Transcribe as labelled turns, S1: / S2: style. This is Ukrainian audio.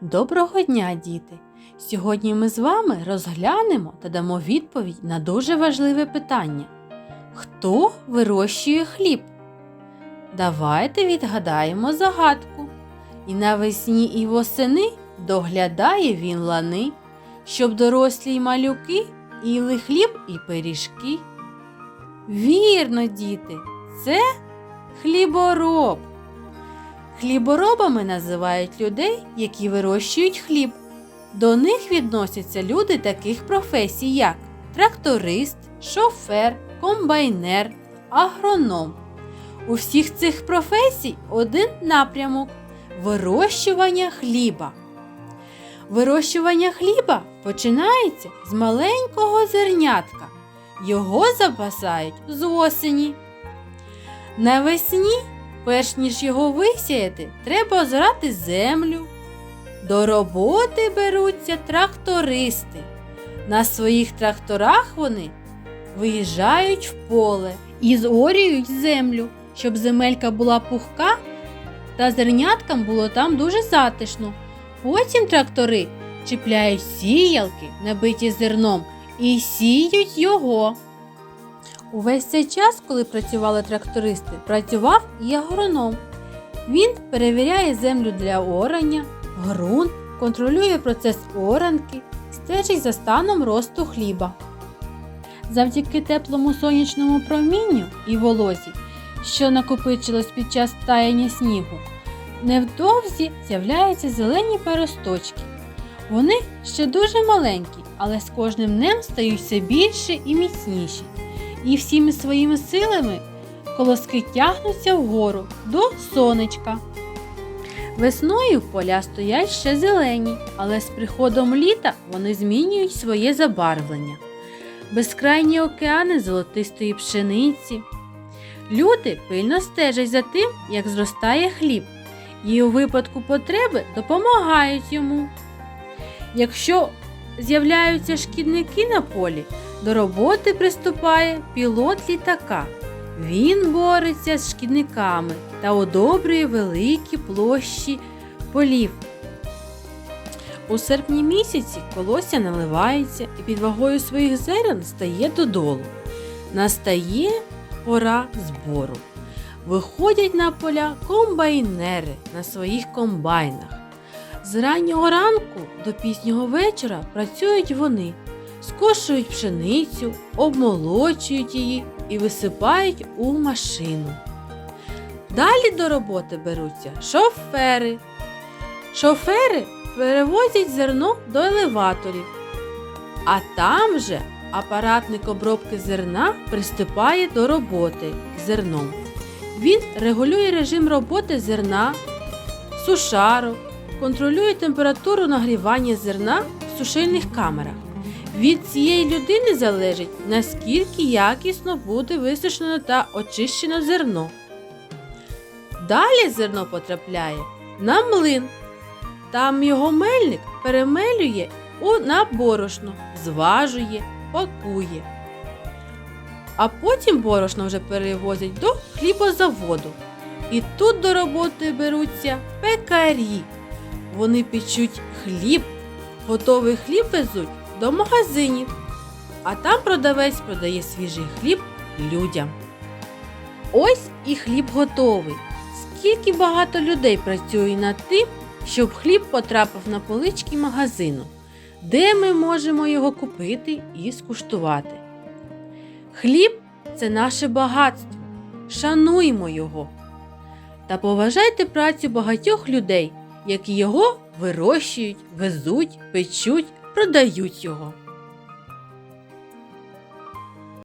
S1: Доброго дня, діти! Сьогодні ми з вами розглянемо та дамо відповідь на дуже важливе питання. Хто вирощує хліб? Давайте відгадаємо загадку. І навесні і восени доглядає він лани, щоб дорослі й малюки їли хліб і пиріжки. Вірно, діти, це хлібороб. Хліборобами називають людей, які вирощують хліб. До них відносяться люди таких професій, як тракторист, шофер, комбайнер, агроном. У всіх цих професій один напрямок вирощування хліба. Вирощування хліба починається з маленького зернятка. Його запасають з осені. Навесні Перш ніж його висіяти, треба озрати землю. До роботи беруться трактористи. На своїх тракторах вони виїжджають в поле і зорюють землю, щоб земелька була пухка та зерняткам було там дуже затишно. Потім трактори чіпляють сіялки, набиті зерном, і сіють його. Увесь цей час, коли працювали трактористи, працював і агроном. Він перевіряє землю для орання, ґрунт, контролює процес оранки, стежить за станом росту хліба. Завдяки теплому сонячному промінню і волозі, що накопичилось під час таяння снігу, невдовзі з'являються зелені пересточки. Вони ще дуже маленькі, але з кожним днем стають все більше і міцніші і всіми своїми силами колоски тягнуться вгору до сонечка. Весною поля стоять ще зелені, але з приходом літа вони змінюють своє забарвлення. Безкрайні океани золотистої пшениці. Люди пильно стежать за тим, як зростає хліб, і у випадку потреби допомагають йому. Якщо з'являються шкідники на полі, до роботи приступає пілот літака. Він бореться з шкідниками та одобрює великі площі полів. У серпні місяці колося наливається і під вагою своїх зерен стає додолу. Настає пора збору. Виходять на поля комбайнери на своїх комбайнах. З раннього ранку до пізнього вечора працюють вони скошують пшеницю, обмолочують її і висипають у машину. Далі до роботи беруться шофери. Шофери перевозять зерно до елеваторів, а там же апаратник обробки зерна приступає до роботи зерном. Він регулює режим роботи зерна, сушарок, контролює температуру нагрівання зерна в сушильних камерах. Від цієї людини залежить, наскільки якісно буде висушено та очищено зерно. Далі зерно потрапляє на млин. Там його мельник перемелює у- борошно, зважує, пакує. А потім борошно вже перевозять до хлібозаводу. І тут до роботи беруться пекарі. Вони печуть хліб, готовий хліб везуть до магазинів, а там продавець продає свіжий хліб людям. Ось і хліб готовий. Скільки багато людей працює над тим, щоб хліб потрапив на полички магазину, де ми можемо його купити і скуштувати. Хліб це наше багатство. Шануймо його. Та поважайте працю багатьох людей, які його вирощують, везуть, печуть продають його.